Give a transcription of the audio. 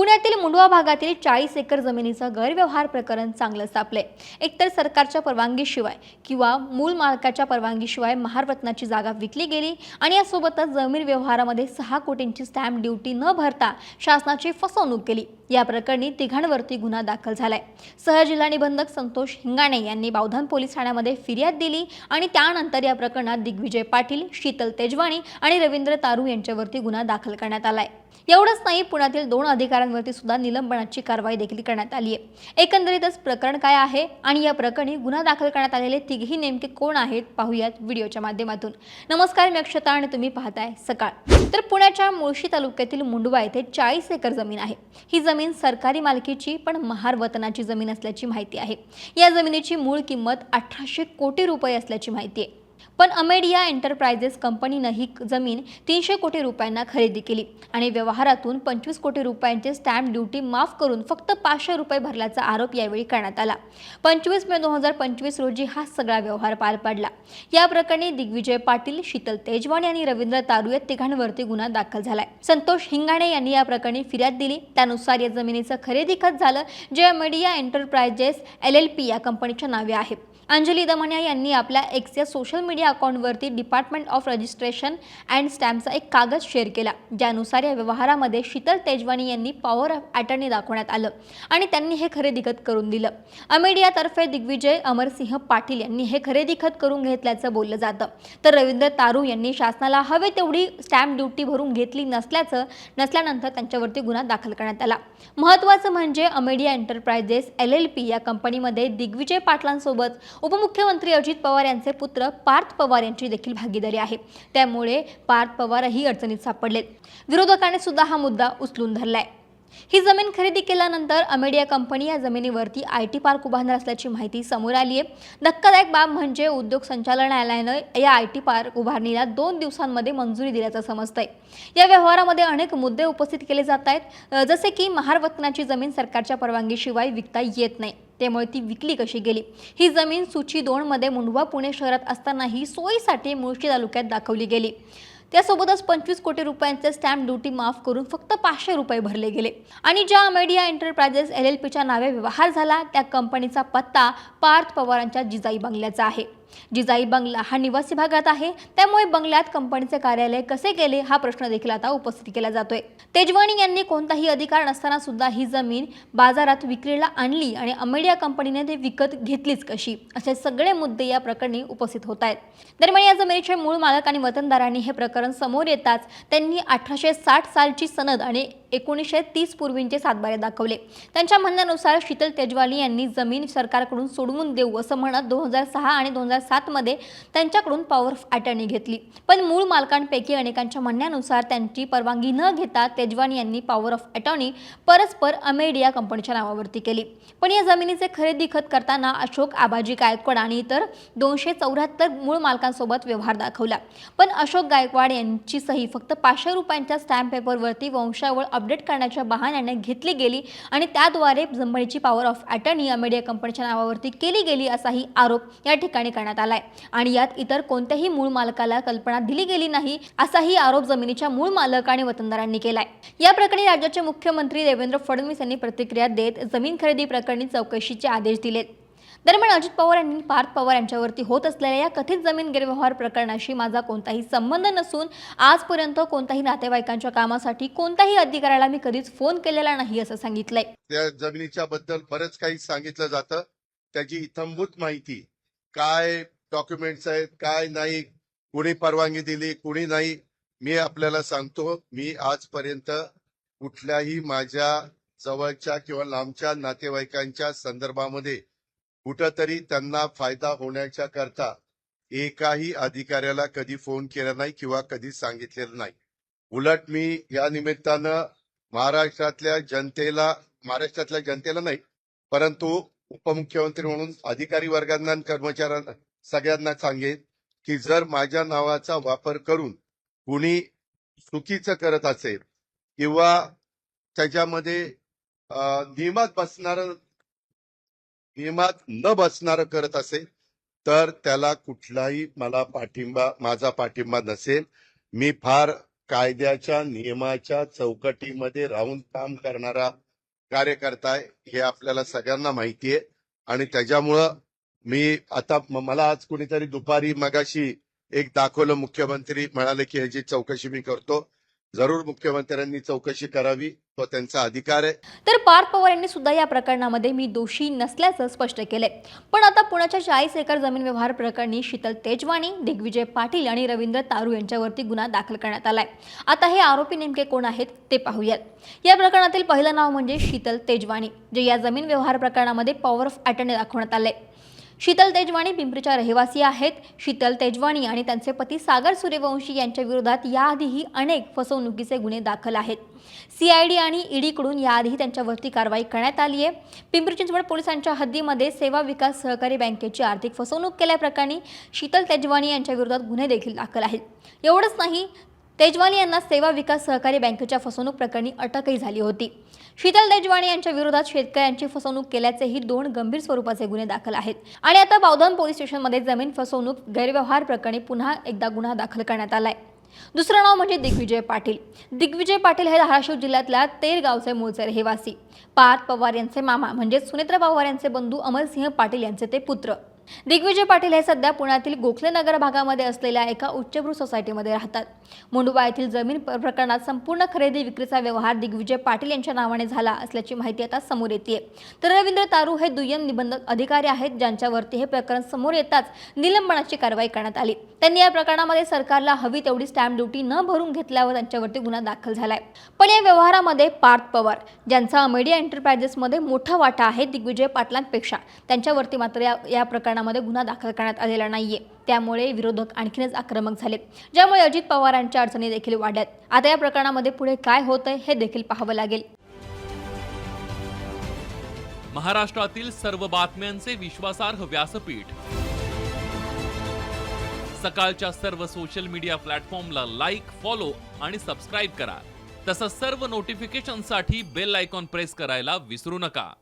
पुण्यातील मुंडवा भागातील चाळीस एकर जमिनीचं गैरव्यवहार प्रकरण चांगलं सापले एकतर सरकारच्या परवानगीशिवाय किंवा मूळ मालकाच्या परवानगीशिवाय महारत्नाची जागा विकली गेली आणि यासोबतच जमीन व्यवहारामध्ये सहा कोटींची स्टॅम्प ड्युटी न भरता शासनाची फसवणूक केली. या प्रकरणी तिघांवरती गुन्हा दाखल झालाय. सहजिल्हा निबंधक संतोष हिंगाणे यांनी बावधन पोलीस ठाण्यामध्ये फिर्याद दिली आणि त्यानंतर या प्रकरणात दिग्विजय पाटील शीतल तेजवाणी आणि रवींद्र तारू यांच्यावरती गुन्हा दाखल करण्यात आलाय. एवढंच नाही पुण्यातील दोन अधिकाऱ्यांवरती सुद्धा निलंबनाची कारवाई देखील करण्यात आली आहे एकंदरीतच प्रकरण काय आहे आणि या प्रकरणी गुन्हा दाखल करण्यात आलेले तिघही नेमके कोण आहेत पाहूयात व्हिडिओच्या माध्यमातून. नमस्कार मी अक्षता आणि तुम्ही पाहताय सकाळ. तर पुण्याच्या मुळशी तालुक्यातील मुंडवा येथे चाळीस एकर जमीन आहे. ही जमीन सरकारी मालकीची पण महार वतनाची जमीन असल्याची माहिती आहे. या जमिनीची मूळ किंमत अठराशे कोटी रुपये असल्याची माहिती आहे. पण अमेडिया एंटरप्राइजेस कंपनीनं ही जमीन तीनशे कोटी रुपयांना खरेदी केली आणि व्यवहारातून पंचवीस कोटी रुपयांचे स्टॅम्प ड्युटी माफ करून फक्त पाचशे रुपये भरल्याचा आरोप यावेळी करण्यात आला. पंचवीस मे दोन हजार पंचवीस रोजी हा सगळा व्यवहार पार पडला. या प्रकरणी दिग्विजय पाटील शीतल तेजवाणी आणि रवींद्र तारू या तिघांवरती गुन्हा दाखल झालाय. संतोष हिंगाणे यांनी या प्रकरणी फिर्याद दिली. त्यानुसार या जमिनीचं खरेदी खत झालं जे Amadea enterprises L L P या कंपनीच्या नावे आहे. अंजली दमनिया यांनी आपल्या एक्स या सोशल मीडिया अकाउंटवरती डिपार्टमेंट ऑफ रजिस्ट्रेशन अँड स्टॅम्पचा एक कागद शेअर केला. ज्यानुसार या व्यवहारामध्ये शीतल तेजवानी यांनी पॉवर ऑफ अटर्नी दाखवण्यात आलं आणि त्यांनी हे खरेदी खत करून दिलं. अमेडियातर्फे दिग्विजय अमरसिंह पाटील यांनी हे खरेदीखत करून घेतल्याचं बोललं जातं. तर रवींद्र तारू यांनी शासनाला हवे तेवढी स्टॅम्प ड्युटी भरून घेतली नसल्याचं नसल्यानंतर त्यांच्यावरती गुन्हा दाखल करण्यात आला. महत्त्वाचं म्हणजे Amadea enterprises L L P या कंपनीमध्ये दिग्विजय पाटलांसोबत उपमुख्यमंत्री अजित पवार यांचे पुत्र पार्थ पवार यांची देखील भागीदारी आहे. त्यामुळे पार्थ पवारही अडचणीत सापडलेत. विरोधकांनी सुद्धा हा मुद्दा उचलून धरलाय. ही जमीन खरेदी केल्यानंतर अमेडिया कंपनी या जमिनीवरती आय टी पार्क उभारणार असल्याची माहिती समोर आली आहे. धक्कादायक बाब म्हणजे उद्योग संचालनालयानं या आय टी पार्क उभारणीला दोन दिवसांमध्ये मंजुरी दिल्याचं समजतंय. या व्यवहारामध्ये अनेक मुद्दे उपस्थित केले जात आहेत. जसे की महारवतनाची जमीन सरकारच्या परवानगीशिवाय विकता येत नाही. त्यामुळे ती विकली कशी गेली? ही जमीन सूची दोनमध्ये मुंडवा पुणे शहरात असतानाही सोयीसाठी मुळशी तालुक्यात दाखवली गेली. त्यासोबतच पंचवीस कोटी रुपयांचे स्टॅम्प ड्युटी माफ करून फक्त पाचशे रुपये भरले गेले. आणि ज्या मीडिया एंटरप्राइजेस एल एल पीच्या नावे व्यवहार झाला त्या कंपनीचा पत्ता पार्थ पवारांच्या जिजाई बंगल्याचा आहे. जिजाई बंगला हा निवासी भागात आहे त्यामुळे बंगल्यात कंपनीचे कार्यालय कसे गेले हा प्रश्न देखील आता उपस्थित केला जातोय. तेजवानी यांनी कोणताही अधिकार नसताना सुद्धा ही जमीन बाजारात विक्रीला आणली आणि अमेडिया कंपनीने ते विकत घेतलीच कशी असे सगळे मुद्दे या प्रकरणी उपस्थित होत आहेत. दरम्यान या जमिनीचे मूळ मालक आणि वतनदारांनी हे प्रकरण समोर येताच त्यांनी अठराशे साठ सालची सनद आणि एकोणीसशे तीस पूर्वींचे सातबारे दाखवले. त्यांच्या म्हणण्यानुसार शीतल तेजवाली यांनी जमीन सरकारकडून सोडवून देऊ असं म्हणत दोन हजार सहा आणि दोन हजार सातमध्ये त्यांच्याकडून पॉवर ऑफ अटर्नी घेतली. पण मूळ मालकांपैकी अनेकांच्या म्हणण्यानुसार त्यांची परवानगी न घेता तेजवानी यांनी पॉवर ऑफ अटर्नी परस्पर अमेडिया कंपनीच्या नावावरती केली. पण या जमिनीचे खरेदी खत करताना अशोक आबाजी गायकवाड आणि इतर दोनशे चौऱ्याहत्तर मूळ मालकांसोबत व्यवहार दाखवला. पण अशोक गायकवाड यांची सही फक्त पाचशे रुपयांच्या स्टॅम्प पेपरवरती वंशावळ अपडेट करण्याच्या बहाण्याने घेतली गेली आणि त्याद्वारे जंभळीची पॉवर ऑफ अटर्नी मीडिया कंपनीच्या नावावरती केली गेली असाही आरोप या ठिकाणी करण्यात आलाय. आणि यात इतर कोणत्याही मूळ मालकाला कल्पना दिली गेली नाही असाही आरोप जमिनीच्या मूळ मालक आणि वतनदारांनी केलाय. या प्रकरणी राज्याचे मुख्यमंत्री देवेंद्र फडणवीस यांनी प्रतिक्रिया देत जमीन खरेदी प्रकरणी चौकशीचे आदेश दिलेत. दरम्यान अजित पवार यांनी पार्थ पवार यांच्यावरती होत असलेल्या या कथित जमीन गैरव्यवहार प्रकरणाशी माझा कोणताही संबंध नसून आजपर्यंत कोणत्याही नातेवाईकांच्या कामासाठी कोणत्याही अधिकाऱ्याला मी कधीच फोन केलेला नाही असं सांगितलंय. त्या जमिनीच्या बद्दल बरंच काही सांगितलं जातं. त्याची इथंभूत माहिती काय डॉक्युमेंट्स आहेत काय नाही कुणी परवानगी दिली कुणी नाही मी आपल्याला सांगतो मी आजपर्यंत कुठल्याही माझ्या जवळच्या किंवा लांबच्या नातेवाईकांच्या संदर्भामध्ये कुठंतरी त्यांना फायदा होण्याच्या करता एकाही अधिकाऱ्याला कधी फोन केला नाही किंवा कधी सांगितलेलं नाही. उलट मी या निमित्तानं महाराष्ट्रातल्या जनतेला महाराष्ट्रातल्या जनतेला नाही परंतु उपमुख्यमंत्री म्हणून अधिकारी वर्गांना कर्मचाऱ्यांना सगळ्यांना सांगेन की जर माझ्या नावाचा वापर करून कुणी चुकीचं करत असेल किंवा त्याच्यामध्ये नियमात बसणार नियमात न बसणार करत असेल तर त्याला कुठलाही मला पाठिंबा माझा पाठिंबा नसेल. मी फार कायद्याच्या नियमाच्या चौकटीमध्ये राहून काम करणारा कार्यकर्ता आहे हे आपल्याला सगळ्यांना माहिती आहे. आणि त्याच्यामुळं मी आता मला आज कुणीतरी दुपारी मगाशी एक दाखवलं मुख्यमंत्री म्हणाले की ह्याची चौकशी मी करतो. जरूर मुख्यमंत्र्यांनी चौकशी करावी तो त्यांचा अधिकार आहे. तर पार्थ पवार यांनी सुद्धा या प्रकरणामध्ये मी दोषी नसल्याचं स्पष्ट केलंय. पण आता पुण्याच्या चाळीस एकर जमीन व्यवहार प्रकरणी शीतल तेजवाणी दिग्विजय पाटील आणि रवींद्र तारू यांच्यावरती गुन्हा दाखल करण्यात आलाय. आता हे आरोपी नेमके कोण आहेत ते पाहूयात. या प्रकरणातील पहिलं नाव म्हणजे शीतल तेजवाणी जे या जमीन व्यवहार प्रकरणामध्ये पॉवर ऑफ अटर्नी दाखवण्यात आले शीतल तेजवाणी पिंपरीच्या रहिवासी आहेत. शीतल तेजवाणी आणि त्यांचे पती सागर सूर्यवंशी यांच्या विरोधात याआधीही अनेक फसवणुकीचे गुन्हे दाखल आहेत. सीआयडी आणि ईडीकडून याआधी त्यांच्यावरती कारवाई करण्यात आली आहे. पिंपरी चिंचवड पोलिसांच्या हद्दीमध्ये सेवा विकास सहकारी बँकेची आर्थिक फसवणूक केल्याप्रकरणी शीतल तेजवाणी यांच्या विरोधात गुन्हे देखील दाखल आहेत. एवढंच नाही तेजवानी यांना सेवा विकास सहकारी बँकेच्या फसवणूक प्रकरणी अटकही झाली होती. शीतल तेजवानी यांच्या विरोधात शेतकऱ्यांची फसवणूक केल्याचेही दोन गंभीर स्वरूपाचे गुन्हे दाखल आहेत. आणि आता बावधन पोलीस स्टेशनमध्ये जमीन फसवणूक गैरव्यवहार प्रकरणी पुन्हा एकदा गुन्हा दाखल करण्यात आलाय. दुसरं नाव म्हणजे दिग्विजय पाटील. दिग्विजय पाटील हे धाराशिव जिल्ह्यातल्या तेर गावचे मूळचे रहिवासी. पार्थ पवार यांचे मामा म्हणजे सुनेत्र पवार यांचे बंधू अमरसिंह पाटील यांचे ते पुत्र. दिग्विजय पाटील हे सध्या पुण्यातील गोखले नगर भागामध्ये असलेल्या एका उच्चभ्रू सोसायटीमध्ये राहतात. मुंडवा येथील जमीन प्रकरणात संपूर्ण खरेदी विक्रीचा व्यवहार दिग्विजय पाटील यांच्या नावाने झाला असल्याची माहिती आता समोर येते तर रवींद्र तारू हे दुय्यम निबंधक अधिकारी आहेत ज्यांच्यावरती हे प्रकरण समोर येताच निलंबनाची कारवाई करण्यात आली. त्यांनी या प्रकरणामध्ये सरकारला हवी तेवढी स्टॅम्प ड्युटी न भरून घेतल्यावर त्यांच्यावरती गुन्हा दाखल झालाय. पण या व्यवहारामध्ये पार्थ पवार ज्यांचा मीडिया एंटरप्राइजेसमध्ये मोठा वाटा आहे दिग्विजय पाटलांपेक्षा त्यांच्यावरती मात्र या प्रकरणात प्रकरणामध्ये गुन्हा दाखल करण्यात आलेला नाहीये. त्यामुळे विरोधक आणखीनच आक्रमक झालेत. ज्यामुळे अजित पवारांच्या अडचणी देखील वाढल्यात. आता या प्रकरणामध्ये पुढे काय होतंय हे देखील पाहावं लागेल. महाराष्ट्रातील सर्व बातम्यांचे विश्वासार्ह व्यासपीठ. सकाळच्या सर्व सोशल मीडिया प्लॅटफॉर्मला लाईक फॉलो आणि सबस्क्राईब करा. तसंच सर्व नोटिफिकेशनसाठी बेल आयकॉन प्रेस करायला विसरू नका.